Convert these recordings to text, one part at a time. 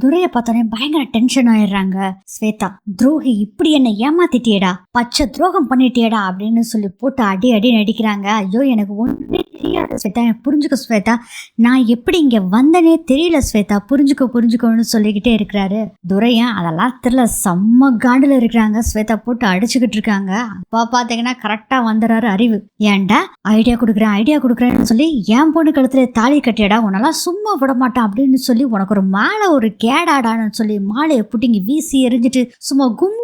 துரைய பார்த்தோன்னே பயங்கர டென்ஷன் ஆயிடுறாங்க. ஸ்வேதா துரோகி இப்படி என்ன ஏமாத்திட்டியடா. பச்சை துரோகம் பண்ணிட்டியடா அப்படின்னு சொல்லி போட்டு அடி அடி நடிக்கிறாங்க. ஐயோ எனக்கு ஒன்றுமே தெரியாது. ஸ்வேதா எனக்கு புரிஞ்சுக்க ஸ்வேதா. நான் எப்படி இங்க வந்தனே தெரியல ஸ்வேதா. புரிஞ்சுக்கோ புரிஞ்சுக்கோன்னு சொல்லிக்கிட்டே இருக்கிறாரு. துரையன் அதெல்லாம் தெரியல. செம்ம காண்டில் இருக்கிறாங்க. ஸ்வேதா போட்டு அடிச்சுக்கிட்டு இருக்காங்க. அப்பா பார்த்தீங்கன்னா கரெக்டா வந்துடுறாரு அறிவு. ஏன்டா? ஐடியா கொடுக்குறேன் ஐடியா கொடுக்குறேன்னு சொல்லி என் பொண்ணு கழுத்துல தாலி கட்டியடா உன்னெல்லாம் சும்மா விட மாட்டான் அப்படின்னு சொல்லி உனக்கு ஒரு மாலை ஒரு கேடாடான்னு சொல்லி மாலையை புட்டிங்க வீசி எரிஞ்சிட்டு சும்மா கும்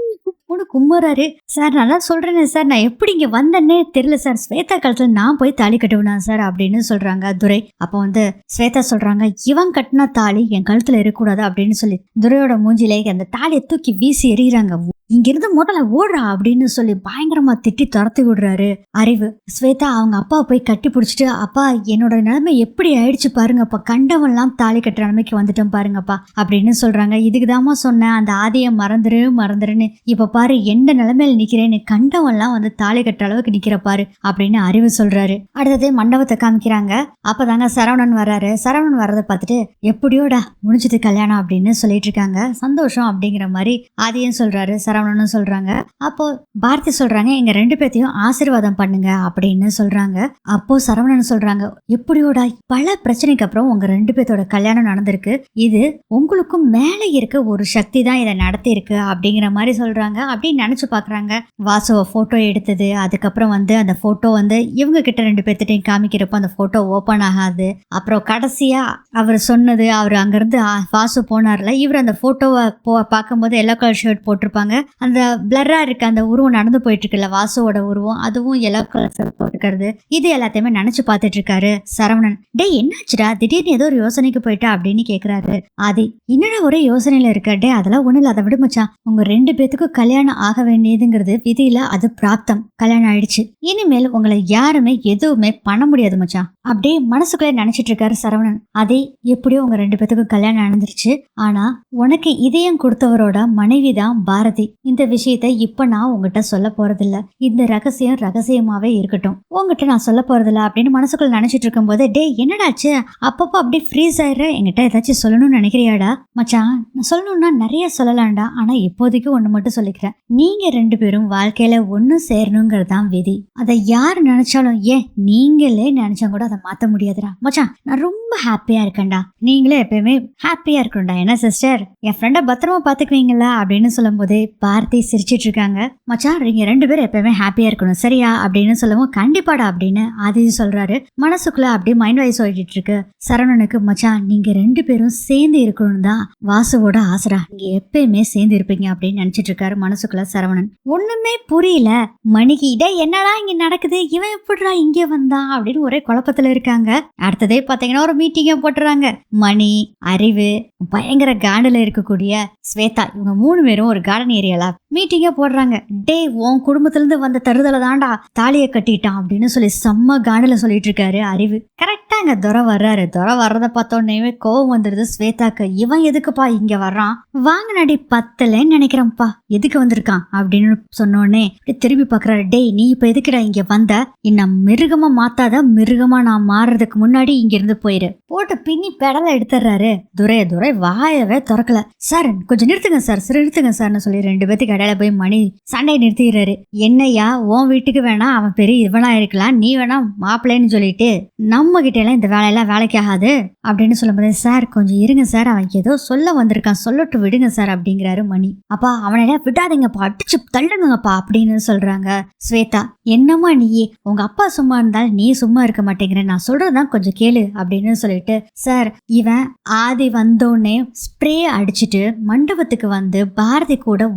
கும்முன்னு கும்புறாரு. சார் நான் சொல்றேனே சார். நான் எப்படி இங்க வந்தேன்னே தெரியல சார். ஸ்வேதா காலத்துல நான் போய் தாலி கட்டுவேனா சார் அப்படின்னு சொல்றாங்க துரை. அப்போ வந்து ஸ்வேதா சொல்றாங்க இவன் கட்டின தாலி என் கழுத்துல இருக்கக்கூடாது அப்படின்னு சொல்லி துரையோட மூஞ்சிலே அந்த தாலியை தூக்கி வீசி எறிகிறாங்க. இங்கிருந்து முதல்ல ஓடுறா அப்படின்னு சொல்லி பயங்கரமா திட்டி துரத்தி விடுறாரு. அறிவு ஸ்வேதா அவங்க அப்பா போய் கட்டி பிடிச்சிட்டு அப்பா என்னோட நிலைமை எப்படி ஆயிடுச்சு பாருங்கப்பா கண்டவன்லாம் தாலி கட்டுற நிலைமைக்கு வந்துட்டோம் பாருங்கப்பா அப்படின்னு சொல்றாங்க. இதுக்குதாம்மா சொன்னேன் அந்த ஆதியை மறந்துரு மறந்துருன்னு. இப்ப பாரு எந்த நிலைமையில நிக்கிறேன்னு. கண்டவன்லாம் வந்து தாலி கட்டுற அளவுக்கு நிக்கிற பாரு அப்படின்னு அறிவு சொல்றாரு. அடுத்தது மண்டபத்தை காமிக்கிறாங்க. அப்பதாங்க சரவணன் வர்றாரு. சரவணன் வர்றதை பார்த்துட்டு எப்படியோடா முடிஞ்சது கல்யாணம் அப்படின்னு சொல்லிட்டு இருக்காங்க. சந்தோஷம் அப்படிங்கிற மாதிரி ஆதியும் சொல்றாரு. வரணும்னு சொல்றாங்க. அப்போ பாரதி சொல்றாங்க எங்க ரெண்டு பேர்த்தையும் ஆசீர்வாதம் பண்ணுங்க அப்படின்னு சொல்றாங்க. அப்போ சரவணன் சொல்றாங்க எப்படியோடா பல பிரச்சனைக்கு அப்புறம் உங்க ரெண்டு பேர்த்தோட கல்யாணம் நடந்திருக்கு. இது உங்களுக்கும் மேலே இருக்க ஒரு சக்தி தான் இதை நடத்தியிருக்கு அப்படிங்கிற மாதிரி சொல்றாங்க. அப்படின்னு நினைச்சு பாக்குறாங்க. வாசுவ போட்டோ எடுத்தது. அதுக்கப்புறம் வந்து அந்த போட்டோ வந்து இவங்க கிட்ட ரெண்டு பேர்த்திட்டையும் காமிக்கிறப்போ அந்த போட்டோ ஓப்பன் ஆகாது. அப்புறம் கடைசியா அவர் சொன்னது அவர் அங்கிருந்து வாசு போனார்ல. இவர் அந்த போட்டோவை போ பார்க்கும்போது எல்லோ கலர் ஷர்ட் போட்டிருப்பாங்க. அந்த பிளர்ரா இருக்க அந்த உருவம் நடந்து போயிட்டு இருக்குல்ல வாசுவோட உருவம் அதுவும் எல்லோ கலர் போட்டுக்கிறது இது எல்லாத்தையுமே நினைச்சு பார்த்துட்டு இருக்காரு சரவணன். டே என்னாச்சுடா? திடீர்னு ஏதோ ஒரு யோசனைக்கு போயிட்டா? அப்படின்னு கேக்குறாரு. ஆதி என்னடா ஒரே யோசனையில இருக்க? டே அதெல்லாம் ஒண்ணு இல்ல. அதை விட மச்சான். உங்க ரெண்டு பேத்துக்கும் கல்யாணம் ஆக வேண்டியதுங்கிறது விதியில அது பிராப்தம். கல்யாணம் ஆயிடுச்சு. இனிமேல் உங்களை யாருமே எதுவுமே பண்ண முடியாது மச்சான். அப்படியே மனசுக்குள்ளே நினைச்சிட்டு இருக்காரு சரவணன். அதே எப்படியோ உங்க ரெண்டு பேத்துக்கும் கல்யாணம் நடந்துருச்சு. ஆனா உனக்கு இதயம் கொடுத்தவரோட மனைவி தான் பாரதி. இந்த விஷயத்த இப்ப நான் உங்ககிட்ட சொல்ல போறதில்ல. இந்த ரகசியம் ரகசியமாவே இருக்கட்டும். உங்ககிட்ட நான் சொல்ல போறதில்ல அப்படின்னு மனசுக்குள்ள நினைச்சிட்டு இருக்கும்போது டே என்னடாச்சு? அப்பப்போ அப்படியே ஃப்ரீஸ் ஆயிடுற? என்கிட்ட ஏதாச்சும் சொல்லணும்னு நினைக்கிறியாடா? மச்சான் சொல்லணும்னா நிறைய சொல்லலாம்டா. ஆனா இப்போதைக்கு ஒண்ணு மட்டும் சொல்லிக்கிறேன். நீங்க ரெண்டு பேரும் வாழ்க்கையில ஒண்ணு சேரணுங்கிறது தான் விதி. அதை யார் நினைச்சாலும் ஏன் நீங்களே நினைச்சா கூட அதை மாத்த முடியாதுடா. மச்சான் நான் ரொம்ப ஹாப்பியா இருக்கேன்டா. நீங்களே எப்பயுமே ஹாப்பியா இருக்கணும்டா. என்ன சிஸ்டர் என் ஃப்ரெண்டை பத்திரமா பாத்துக்குவீங்களா அப்படின்னு சொல்லும்போது பார்த்தி சிரிச்சிட்டு இருக்காங்க மச்சான் நீங்க ரெண்டு பேரும் எப்பவுமே ஹாப்பியா இருக்கணும். சரியா? அப்படின்னு சொல்லவும் கண்டிப்பாடா அப்படின்னு ஆதிஜி சொல்றாரு. மனசுக்குள்ள அப்படியே மைண்ட் வாய்ஸ் ஓடிட்டு இருக்கு சரவணனுக்கு மச்சான் நீங்க ரெண்டு பேரும் சேர்ந்து இருக்கணும் தான் வாசுவோட ஆசைடா. நீங்க எப்பயுமே சேர்ந்து இருப்பீங்க அப்படின்னு நினைச்சிட்டு இருக்காரு மனசுக்குள்ள சரவணன். ஒண்ணுமே புரியல. மணிக்கு இடே என்னடா இங்க நடக்குது? இவன் எப்படிடா இங்கே வந்தான்? அப்படின்னு ஒரே குழப்பத்துல இருக்காங்க. அடுத்ததே பாத்தீங்கன்னா ஒரு மீட்டிங்க போட்டுறாங்க. மணி அறிவு பயங்கர காண்டில் இருக்கக்கூடிய ஸ்வேதா. இவங்க மூணு பேரும் ஒரு கார்டன் ஏரியா รับ மீட்டிங்கே போடுறாங்க. டே உன் குடும்பத்திலேருந்து வந்த தருதலை தாண்டா தாலியை கட்டிட்டான் அப்படின்னு சொல்லி செம்ம காண்டில் சொல்லிட்டு இருக்காரு அறிவு கரெக்டாக அங்கே துறை வர்றாரு. துறை வர்றதை பார்த்தோன்னே கோவம் வந்துடுது ஸ்வேதாக்கு இவன் எதுக்குப்பா இங்கே வர்றான்? வாங்க நடி பத்தலைன்னு நினைக்கிறேன்ப்பா. எதுக்கு வந்திருக்கான்? அப்படின்னு சொன்னோடனே திரும்பி பார்க்குறாரு. டேய் நீ இப்போ எதுக்குடா இங்கே வந்த? என்ன மிருகமாக மாத்தாத? மிருகமாக நான் மாறுறதுக்கு முன்னாடி இங்கேருந்து போயிரு. போட்டு பின்னி பெடலை எடுத்துடுறாரு. துரை துரை வாயவே திறக்கல. சார் கொஞ்சம் நிறுத்துங்க சார். சார் நிறுத்துங்க சார்னு சொல்லி ரெண்டு பேர்த்துக்கு இடையில போய் மணி சண்டையை நிறுத்திடுறாரு. என்னய்யா உன் வீட்டுக்கு வேணா அவன் பெரிய இவனா இருக்கலாம் நீ வேணா மாப்பிள்ளைன்னு சொல்லிட்டு நம்ம கிட்ட எல்லாம் இந்த வேலையெல்லாம் வேலைக்கு ஆகாது அப்படின்னு சொல்லும்போது சார் கொஞ்சம் இருங்க சார் அவன் ஏதோ சொல்ல வந்திருக்கான் சொல்லட்டு விடுங்க சார் அப்படிங்கிறாரு மணி. அப்பா அவனையா விடாதீங்கப்பா அடிச்சு தள்ளுங்கப்பா அப்படின்னு சொல்றாங்க ஸ்வேதா. என்னம்மா நீ? உங்க அப்பா சும்மா இருந்தால் நீ சும்மா இருக்க மாட்டேங்கிற நான் சொல்றதுதான் கொஞ்சம் கேளு அப்படின்னு சொல்லிட்டு சார் இவன் ஆதி வந்தோடனே ஸ்ப்ரே அடிச்சுட்டு மண்டபத்துக்கு வந்து பாரதி கூட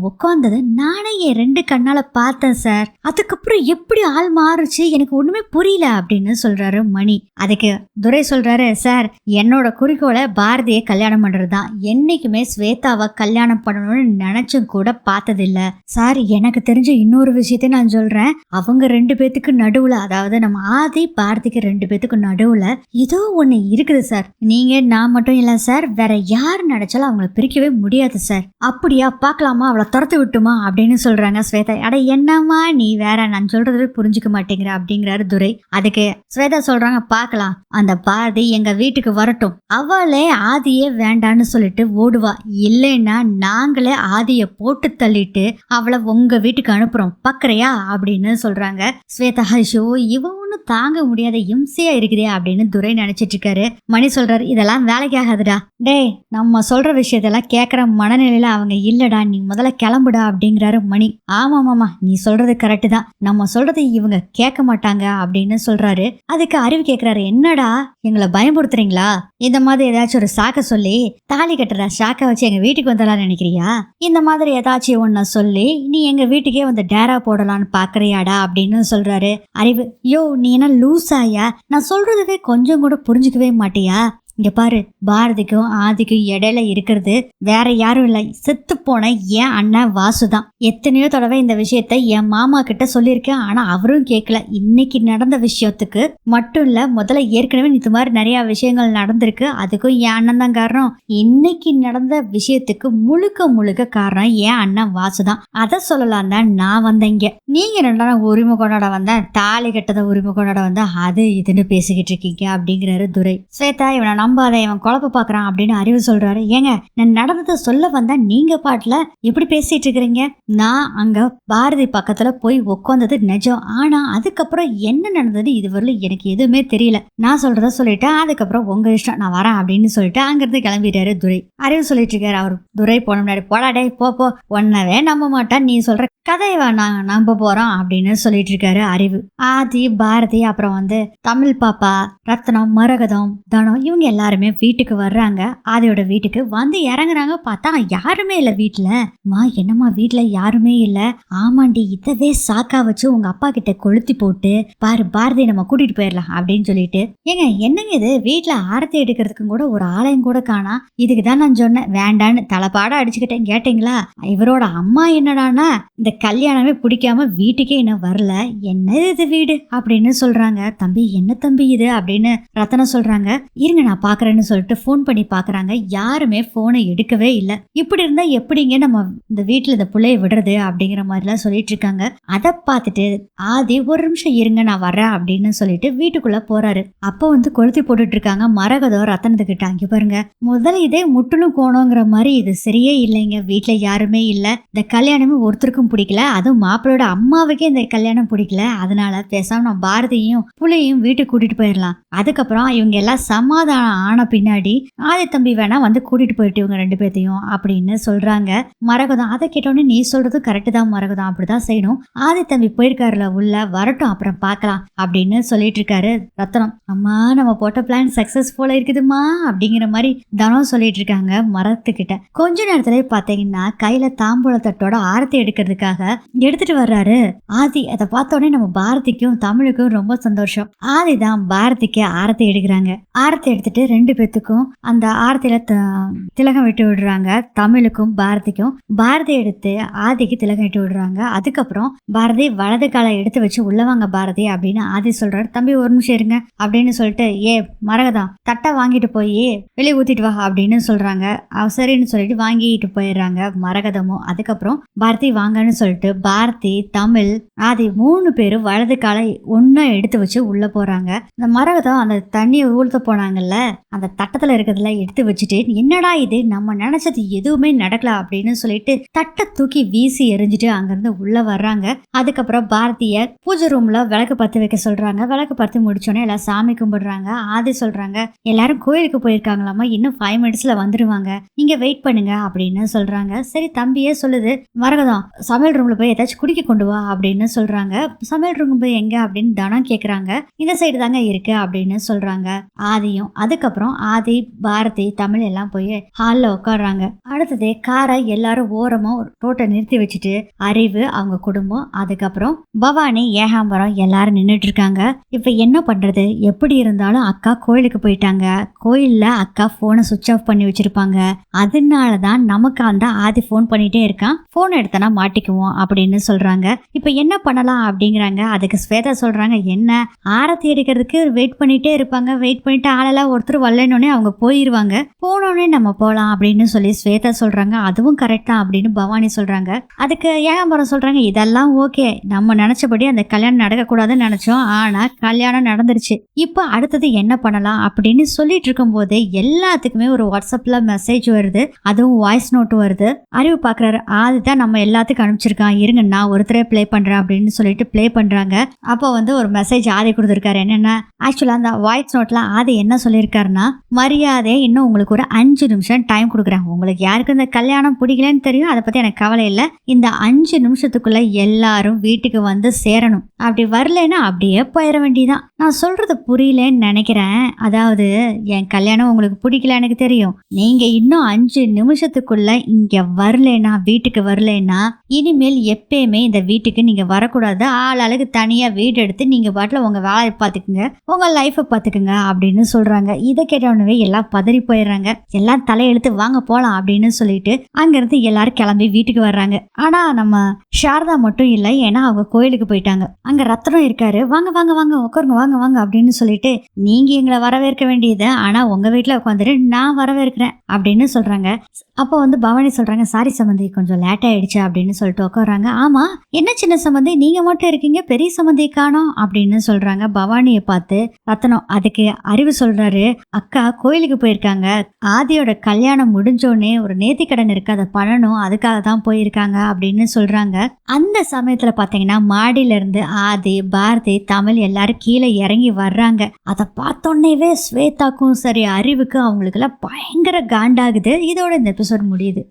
உட்காந்தது நானே என் ரெண்டு கண்ணால் பார்த்தேன் சார். அதுக்கப்புறம் எப்படி ஆள் மாறுச்சு எனக்கு ஒன்றுமே புரியல அப்படின்னு சொல்கிறாரு மணி. அதுக்கு துரை சொல்கிறாரு சார் என்னோட குறிக்கோளை பாரதியை கல்யாணம் பண்ணுறது தான் என்றைக்குமே ஸ்வேதாவை கல்யாணம் பண்ணணும்னு நினச்சும் கூட பார்த்ததில்ல. சார் எனக்கு தெரிஞ்ச இன்னொரு விஷயத்தை நான் சொல்கிறேன் அவங்க ரெண்டு பேத்துக்கு நடுவில் அதாவது நம்ம ஆதி பாரதிக்கு ரெண்டு பேத்துக்கு நடுவில் ஏதோ ஒன்று இருக்குது சார். நீங்கள் நான் மட்டும் இல்லை சார். வேற யார் நினச்சாலும் அவங்கள பிரிக்கவே முடியாது சார். அப்படியா பார்க்கலாமா? அவளை துரத்து விட்டு வந்துருமா அப்படின்னு சொல்றாங்க ஸ்வேதா. அட என்னம்மா நீ வேற நான் சொல்றது புரிஞ்சுக்க மாட்டேங்கிற அப்படிங்கிறாரு துரை. அதுக்கு ஸ்வேதா சொல்றாங்க பார்க்கலாம். அந்த பாரதி எங்க வீட்டுக்கு வரட்டும். அவளே ஆதியே வேண்டான்னு சொல்லிட்டு ஓடுவா. இல்லைன்னா நாங்களே ஆதிய போட்டு தள்ளிட்டு அவளை உங்க வீட்டுக்கு அனுப்புறோம். பக்கறையா அப்படின்னு சொல்றாங்க ஸ்வேதா. ஐயோ இவன் ஒன்றும் தாங்க முடியாத இம்சையா இருக்குதே அப்படின்னு துரை நினைச்சிட்டு இருக்காரு. மணி சொல்றாரு இதெல்லாம் வேலைக்கு ஆகாதுடா. டேய் நம்ம சொல்ற விஷயத்தெல்லாம் கேட்குற மனநிலையில அவங்க இல்லடா நீ முதல்ல கிளம்புடா அப்படிங்கிறாரு மணி. ஆமா மாமா நீ சொல்றது கரெக்டு தான். நம்ம சொல்றதை இவங்க கேட்க மாட்டாங்க அப்படின்னு சொல்றாரு. அதுக்கு அறிவு கேட்கிறாரு என்னடா எங்களை பயமுறுத்துறீங்களா? இந்த மாதிரி ஏதாச்சும் ஒரு சாக்க சொல்லி தாலி கட்டுற சாக்க வச்சு எங்க வீட்டுக்கு வந்துடலாம் நினைக்கிறியா? இந்த மாதிரி ஏதாச்சும் ஒன்ன சொல்லி நீ எங்க வீட்டுக்கே வந்து டேரா போடலான்னு பாக்குறியாடா அப்படின்னு சொல்றாரு. அறிவு யோ நீ என்ன ஆயா? நான் சொல்றதுக்கு கொஞ்சம் கூட புரிஞ்சுக்கவே மாட்டியா? இங்க பாரு பாரதிக்கும் ஆதிக்கும் இடையில இருக்கிறது வேற யாரும் இல்லை. செத்து போன என் அண்ணன் வாசு தான். எத்தனையோ தடவை இந்த விஷயத்த என் மாமா கிட்ட சொல்லியிருக்கேன் ஆனா அவரும் கேட்கல இன்னைக்கு நடந்த விஷயத்துக்கு மட்டும் இல்ல முதல்ல ஏற்கனவே இது மாதிரி நிறைய விஷயங்கள் நடந்திருக்கு. அதுக்கும் என் அண்ணன் தான் காரணம். இன்னைக்கு நடந்த விஷயத்துக்கு முழுக்க முழுக்க காரணம் என் அண்ணன் வாசு தான். அதை சொல்லலாம் தான் நான் வந்தேங்க நீங்க என்னடா உரிமை கொண்டாட வந்தேன் தாலி கட்டத உரிமை கொண்டாட வந்தேன் அது இதுன்னு பேசிக்கிட்டு இருக்கீங்க அப்படிங்கிறாரு துரை. ஸ்வேதா இவனை நம்பாத இவன் குழப்ப பார்க்குறான் அப்படின்னு அறிவு சொல்கிறாரு ஏங்க நான் நடந்ததை சொல்ல வந்தா நீங்கள் பாட்டில் எப்படி பேசிகிட்டு இருக்கிறீங்க? நான் அங்கே பாரதி பக்கத்தில் போய் உட்காந்தது நிஜம். ஆனால் அதுக்கப்புறம் என்ன நடந்தது இதுவரையிலும் எனக்கு எதுவுமே தெரியல. நான் சொல்கிறத சொல்லிட்டேன் அதுக்கப்புறம் உங்கள் இஷ்டம் நான் வரேன் அப்படின்னு சொல்லிட்டு அங்கேருந்து கிளம்பிட்டாரு துரை. அறிவு சொல்லிட்டு இருக்காரு அவர். துரை போன முன்னாடி போடாடே போ போ. ஒன்னவே நம்ப மாட்டான். நீ சொல்கிற கதையை நாங்க நம்ப போகிறோம் அப்படின்னு சொல்லிட்டு இருக்காரு அறிவு. ஆதி பாரதி அப்புறம் வந்து தமிழ் பாப்பா ரத்னம் மரகதம் தனம் இவங்க எல்லாருமே வீட்டுக்கு வர்றாங்க. ஆதியோட வீட்டுக்கு வந்து இறங்குறாங்க பார்த்தா யாருமே இல்லை வீட்டில் மா என்னம்மா வீட்டில் யாருமே இல்லை. ஆமாண்டி இதவே சாக்கா வச்சு உங்க அப்பா கிட்ட கொளுத்தி போட்டு பாரு பாரதி நம்ம கூட்டிட்டு போயிடலாம் அப்படின்னு சொல்லிட்டு. ஏங்க என்னங்க இது? வீட்டில் ஆரத்தி எடுக்கிறதுக்கும் கூட ஒரு ஆலயம் கூட காணா. இதுக்கு தான் நான் சொன்னேன் வேண்டான்னு தலைப்பாட அடிச்சுக்கிட்டேன் கேட்டீங்களா? இவரோட அம்மா என்னடான்னா இந்த கல்யாணமே பிடிக்காம வீட்டுக்கே இன்னும் வரல. என்னது இது வீடு? அப்படின்னு சொல்றாங்க. தம்பி என்ன தம்பி இது? அப்படின்னு ரத்தனம் சொல்றாங்க. இருங்க நான் பார்க்குறேன்னு சொல்லிட்டு ஃபோன் பண்ணி பார்க்குறாங்க யாருமே ஃபோனை எடுக்கவே இல்லை. இப்படி இருந்தால் எப்படிங்க நம்ம இந்த வீட்டில் இந்த பிள்ளைய விடுறது அப்படிங்கிற மாதிரிலாம் சொல்லிட்டு இருக்காங்க. அதை பார்த்துட்டு ஆதி ஒரு நிமிஷம் இருங்க நான் வரேன் அப்படின்னு சொல்லிட்டு வீட்டுக்குள்ளே போகிறாரு அப்போ வந்து கொளுத்தி போட்டுட்டு இருக்காங்க. மரகதோ ரத்தனத்துக்கிட்ட அங்கே பாருங்க முதல்ல இதே முட்டிலும் கோணங்கிற மாதிரி இது சரியே இல்லைங்க. வீட்டில் யாருமே இல்லை. இந்த கல்யாணமே ஒருத்தருக்கும் பிடிக்கல. அதுவும் மாப்பிளோட அம்மாவுக்கே இந்த கல்யாணம் பிடிக்கல. அதனால பேசாம நான் பாரதியும் புள்ளையும் வீட்டுக்கு கூட்டிட்டு போயிடலாம் அதுக்கப்புறம் இவங்க எல்லாம் சமாதானம் ஆன பின்னாடி ஆதி தம்பி வேணா வந்து கூட்டிட்டு போயிட்டு இவங்க ரெண்டு பேர்த்தையும் அப்படின்னு சொல்றாங்க. மரகதம் அதை கேட்டோன்னே நீ சொல்றது கரெக்டு தான் மரகதம் அப்படிதான் செய்யணும். ஆதி தம்பி போயிருக்காருல உள்ள வரட்டும் அப்புறம் பார்க்கலாம் அப்படின்னு சொல்லிட்டு இருக்காரு ரத்தனம். அம்மா நம்ம போட்ட பிளான் சக்சஸ்ஃபுல்லா இருக்குதுமா அப்படிங்கிற மாதிரி தனம் சொல்லிட்டு இருக்காங்க மரத்துக்கிட்ட. கொஞ்ச நேரத்துல பாத்தீங்கன்னா கையில தாம்பூல தட்டோட ஆரத்தி எடுக்கிறதுக்காக எடுத்துட்டு வர்றாரு. ஆதி அதை பார்த்த உடனே நம்ம பாரதிக்கும் தமிழுக்கும் ரொம்ப சந்தோஷம். ஆதி தான் பாரதிக்கு ஆரத்தி எடுக்கிறாங்க. ஆரத்தி எடுத்துட்டு ரெண்டு பேத்துக்கும் அந்த ஆரத்தில த- திலகம் விட்டு விடுறாங்க. தமிழுக்கும் பாரதிக்கும். பாரதி எடுத்து ஆதிக்கு திலகம் விட்டு விடுறாங்க. அதுக்கப்புறம் பாரதி வலது காலை எடுத்து வச்சு உள்ளவாங்க பாரதி அப்படின்னு ஆதி சொல்றாரு. தம்பி ஒரு நிமிஷம் இருங்க அப்படின்னு சொல்லிட்டு ஏ மரகதம் தட்டை வாங்கிட்டு போய் வெளியே ஊத்திட்டு வா அப்படின்னு சொல்றாங்க. சரின்னு சொல்லிட்டு வாங்கிட்டு போயிடுறாங்க மரகதமும். அதுக்கப்புறம் பாரதி வாங்கன்னு சொல்லிட்டு பாரதி தமிழ் ஆதி மூணு பேரும் வலது காலை ஒன்னா எடுத்து வச்சு உள்ள போறாங்க. இந்த மரகதம் அந்த தண்ணியை ஊழ்த்த போனாங்கல்ல அந்த தட்டத்துல இருக்கிறதுல எடுத்து வச்சுட்டு என்னடா இது? நம்ம நினைச்சது எதுவுமே நடக்கல அப்படின்னு சொல்லிட்டு தட்டை தூக்கி வீசி எறிஞ்சிட்டு அங்கிருந்து உள்ள வர்றாங்க. அதுக்கப்புறம் பாரதிய பூஜை ரூம்ல விளக்கு பத்து வைக்க சொல்றாங்க. விளக்கு பத்து முடிச்சோடனே எல்லாம் சாமி கும்பிடுறாங்க. ஆதி சொல்றாங்க எல்லாரும் கோயிலுக்கு போயிருக்காங்களாமா இன்னும் ஃபைவ் மினிட்ஸ்ல வந்துருவாங்க. நீங்க வெயிட் பண்ணுங்க அப்படின்னு சொல்றாங்க. சரி தம்பியே சொல்லுது மரகதம் சமையல் ரூம்ல போய் ஏதாச்சும் குடிக்க கொண்டு வா அப்படின்னு சொல்றாங்க. சமையல் ரூம் போய் எங்க அப்படின்னு தனம் கேக்குறாங்க. இந்த சைடு தாங்க இருக்கு அப்படின்னு சொல்றாங்க. ஆதியும் அதுக்கப்புறம் ஆதி பாரதி தமிழ் எல்லாம் போய் ஹால்ல உட்காடுறாங்க அடுத்தது காரை எல்லாரும் ஓரமாக ரோட்டை நிறுத்தி வச்சுட்டு அறிவு அவங்க குடும்பம் அதுக்கப்புறம் பவானி ஏகாம்பரம் எல்லாரும் நின்றுட்டு இருக்காங்க இப்ப என்ன பண்றது? எப்படி இருந்தாலும் அக்கா கோயிலுக்கு போயிட்டாங்க. கோயில்ல அக்கா ஃபோனை சுவிச் ஆஃப் பண்ணி வச்சிருப்பாங்க. அதனால தான் நமக்கு அந்த ஆதி ஃபோன் பண்ணிட்டே இருக்கான். ஃபோன் எடுத்தனா மாட்டிக்குவோம் அப்படின்னு சொல்றாங்க. இப்போ என்ன பண்ணலாம் அப்படிங்கிறாங்க. அதுக்கு ஸ்வேதா சொல்றாங்க என்ன? ஆரத்தி எடுக்கிறதுக்கு வெயிட் பண்ணிட்டே இருப்பாங்க. வெயிட் பண்ணிட்டு ஆளெல்லாம் ஒருத்தர் ஒருத்தர் வரலனோடனே அவங்க போயிருவாங்க. போனோடனே நம்ம போகலாம் அப்படின்னு சொல்லி ஸ்வேதா சொல்றாங்க. அதுவும் கரெக்ட் தான் அப்படின்னு பவானி சொல்றாங்க. அதுக்கு ஏகாம்பரம் சொல்றாங்க இதெல்லாம் ஓகே நம்ம நினைச்சபடி அந்த கல்யாணம் நடக்கக்கூடாதுன்னு நினைச்சோம். ஆனா கல்யாணம் நடந்துருச்சு. இப்போ அடுத்தது என்ன பண்ணலாம்? அப்படின்னு சொல்லிட்டு இருக்கும்போது எல்லாத்துக்குமே ஒரு வாட்ஸ்அப்ல மெசேஜ் வருது. அதுவும் வாய்ஸ் நோட் வருது. அறிவு பாக்குறாரு அதுதான் நம்ம எல்லாத்துக்கும் அனுப்பிச்சிருக்கான். இருங்க நான் ஒருத்தரே ப்ளே பண்றேன் அப்படின்னு சொல்லிட்டு ப்ளே பண்றாங்க. அப்போ வந்து ஒரு மெசேஜ் ஆதி கொடுத்துருக்காரு. என்னென்ன ஆக்சுவலா அந்த வாய்ஸ் நோட்ல ஆதி என்ன சொல்லியிருக்காரு? சொல்லிட்டாருன்னா மரியாதை இன்னும் உங்களுக்கு ஒரு அஞ்சு நிமிஷம் டைம் கொடுக்குறாங்க. உங்களுக்கு யாருக்கு இந்த கல்யாணம் பிடிக்கலன்னு தெரியும் அதை பத்தி எனக்கு கவலை இல்லை. இந்த அஞ்சு நிமிஷத்துக்குள்ள எல்லாரும் வீட்டுக்கு வந்து சேரணும். அப்படி வரலைன்னா அப்படியே போயிட வேண்டியதான் நான் சொல்றது புரியலன்னு நினைக்கிறேன். அதாவது என் கல்யாணம் உங்களுக்கு பிடிக்கல எனக்கு தெரியும். நீங்க இன்னும் அஞ்சு நிமிஷத்துக்குள்ள இங்க வரலைன்னா வீட்டுக்கு வரலைன்னா இனிமேல் எப்பயுமே இந்த வீட்டுக்கு நீங்க வரக்கூடாது. ஆள் ஆளுக்கு தனியா வீடு எடுத்து நீங்க பாட்டில் உங்க வேலையை பார்த்துக்குங்க உங்க லைஃப்பை பார்த்துக்குங்க அப்படின்னு சொல்றாங்க. இதை கேட்டவுடனே எல்லாம் பதறி போயிடுறாங்க. எல்லாம் தலையெழுத்து வாங்க போலாம் அப்படின்னு சொல்லிட்டு அங்கிருந்து எல்லாரும் கிளம்பி வீட்டுக்கு வர்றாங்க. ஆனா நம்ம சாரதா மட்டும் இல்லை ஏன்னா அவங்க கோயிலுக்கு போயிட்டாங்க. அங்க ரத்னம் இருக்காரு. வாங்க வாங்க வாங்க உட்காருங்க வாங்க வாங்க அப்படின்னு சொல்லிட்டு நீங்க எங்களை வரவேற்க வேண்டியது ஆனா உங்க வீட்டுல உட்காந்துட்டு நான் வரவேற்கிறேன் அப்படின்னு சொல்றாங்க. அப்போ வந்து பவானி சொல்றாங்க சாரி சம்மந்தி கொஞ்சம் லேட் ஆயிடுச்சு அப்படின்னு சொல்லிட்டு உட்காராங்க ஆமா என்ன சின்ன சம்மந்தி நீங்க மட்டும் இருக்கீங்க பெரிய சம்மந்தி காணோம் அப்படின்னு சொல்றாங்க பவானியை பார்த்து ரத்னம் அதுக்கு அறிவு சொல்றாரு அக்கா கோயிலுக்கு போயிருக்காங்க. ஆதியோட கல்யாணம் முடிஞ்சோடனே ஒரு நேத்தி கடன் இருக்கு அதை பண்ணணும் அதுக்காக தான் போயிருக்காங்க அப்படின்னு சொல்றாங்க. அந்த சமயத்துல பாத்தீங்கன்னா மாடியில இருந்து ஆதி பாரதி தமிழ் எல்லாரும் கீழே இறங்கி வர்றாங்க. அதை பார்த்தோன்னேவே ஸ்வேதாக்கும் சரி அறிவுக்கு அவங்களுக்கெல்லாம் பயங்கர காண்டாகுது. இதோட இந்த எபிசோட் முடியுது.